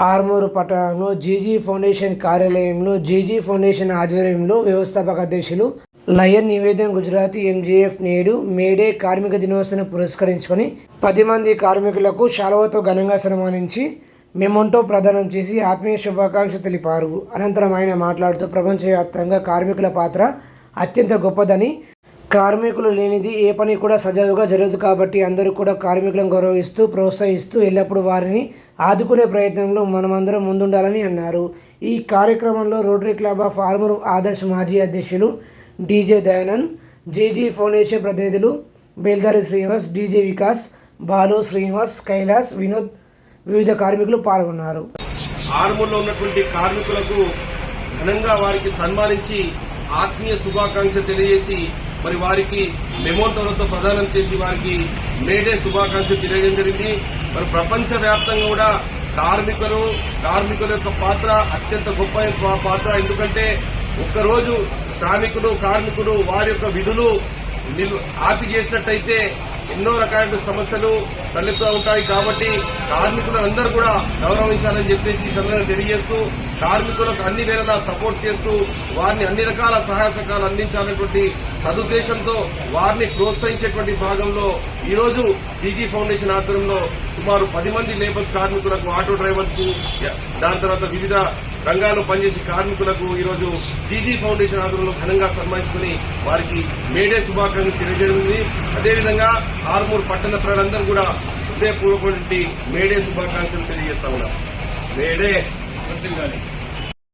ఆర్మూరు పట్టణంలో GG foundation కార్యాలయంలో GG foundation ఆధ్వర్యంలో వ్యవస్థాపక అధ్యక్షులు లయన్ నివేదన్ గుజరాతీ ఎంజీఎఫ్ నేడు మేడే కార్మిక దినోత్సవం పురస్కరించుకొని పది మంది కార్మికులకు శాలువతో ఘనంగా సన్మానించి మెమొంటో ప్రదానం చేసి ఆత్మీయ శుభాకాంక్షలు తెలిపారు. అనంతరం ఆయన మాట్లాడుతూ ప్రపంచవ్యాప్తంగా కార్మికుల పాత్ర అత్యంత గొప్పదని కార్మికులు లేనిది ఏ పని కూడా సజావుగా జరగదు కాబట్టి అందరూ కూడా కార్మికులను గౌరవిస్తూ ప్రోత్సహిస్తూ ఎల్లప్పుడూ వారిని ఆదుకునే ప్రయత్నంలో మనమందరం ముందుండాలని అన్నారు. ఈ కార్యక్రమంలో rotary club of Armur Adarsh మాజీ అధ్యక్షులు డీజే దయానంద్ జేజీ ఫౌండేషన్ ప్రతినిధులు బేల్దారి శ్రీనివాస్ డీజే వికాస్ బాలు శ్రీనివాస్ కైలాస్ వినోద్ వివిధ కార్మికులు పాల్గొన్నారు. ఆర్మూర్లో ఉన్నటువంటి కార్మికులకు ఘనంగా వారికి సన్మానించి ఆత్మీయ శుభాకాంక్ష తెలియజేసి మరి వారికి మెమోటోలతో ప్రదానం చేసి వారికి మేడే శుభాకాంక్ష తెలియడం జరిగింది. మరి ప్రపంచవ్యాప్తంగా కూడా కార్మికులు కార్మికుల యొక్క పాత్ర అత్యంత గొప్ప పాత్ర. ఎందుకంటే ఒక్కరోజు శ్రామికులు కార్మికులు వారి యొక్క విధులు ఆపి చేసినట్టయితే ఎన్నో రకాల సమస్యలు తలెత్తుతూ ఉంటాయి. కాబట్టి కార్మికులందరూ కూడా గౌరవించాలని చెప్పేసి ఈ సందర్భంగా తెలియజేస్తూ కార్మికులకు అన్ని వేళలా సపోర్ట్ చేస్తూ వారిని అన్ని రకాల సహాయ సహకారాలు అందించాలనేటువంటి సదుద్దేశంతో వారిని ప్రోత్సహించేటువంటి భాగంలో ఈరోజు పీజీ ఫౌండేషన్ ఆధ్వర్యంలో సుమారు పది మంది లేబర్స్ కార్మికులకు ఆటో డ్రైవర్స్కు దాని తర్వాత వివిధ రంగాల్లో పనిచేసే కార్మికులకు ఈరోజు జీజీ ఫౌండేషన్ ఆధ్వర్యంలో ఘనంగా సన్మానించుకుని వారికి మేడే శుభాకాంక్షలు తెలియజేయనుంది. అదేవిధంగా ఆర్మూర్ పట్టణ ప్రజలందరూ కూడా హృదయపూర్వకమైనటువంటి మేడే శుభాకాంక్షలు తెలియజేస్తా ఉన్నారు. మేడే రద్దు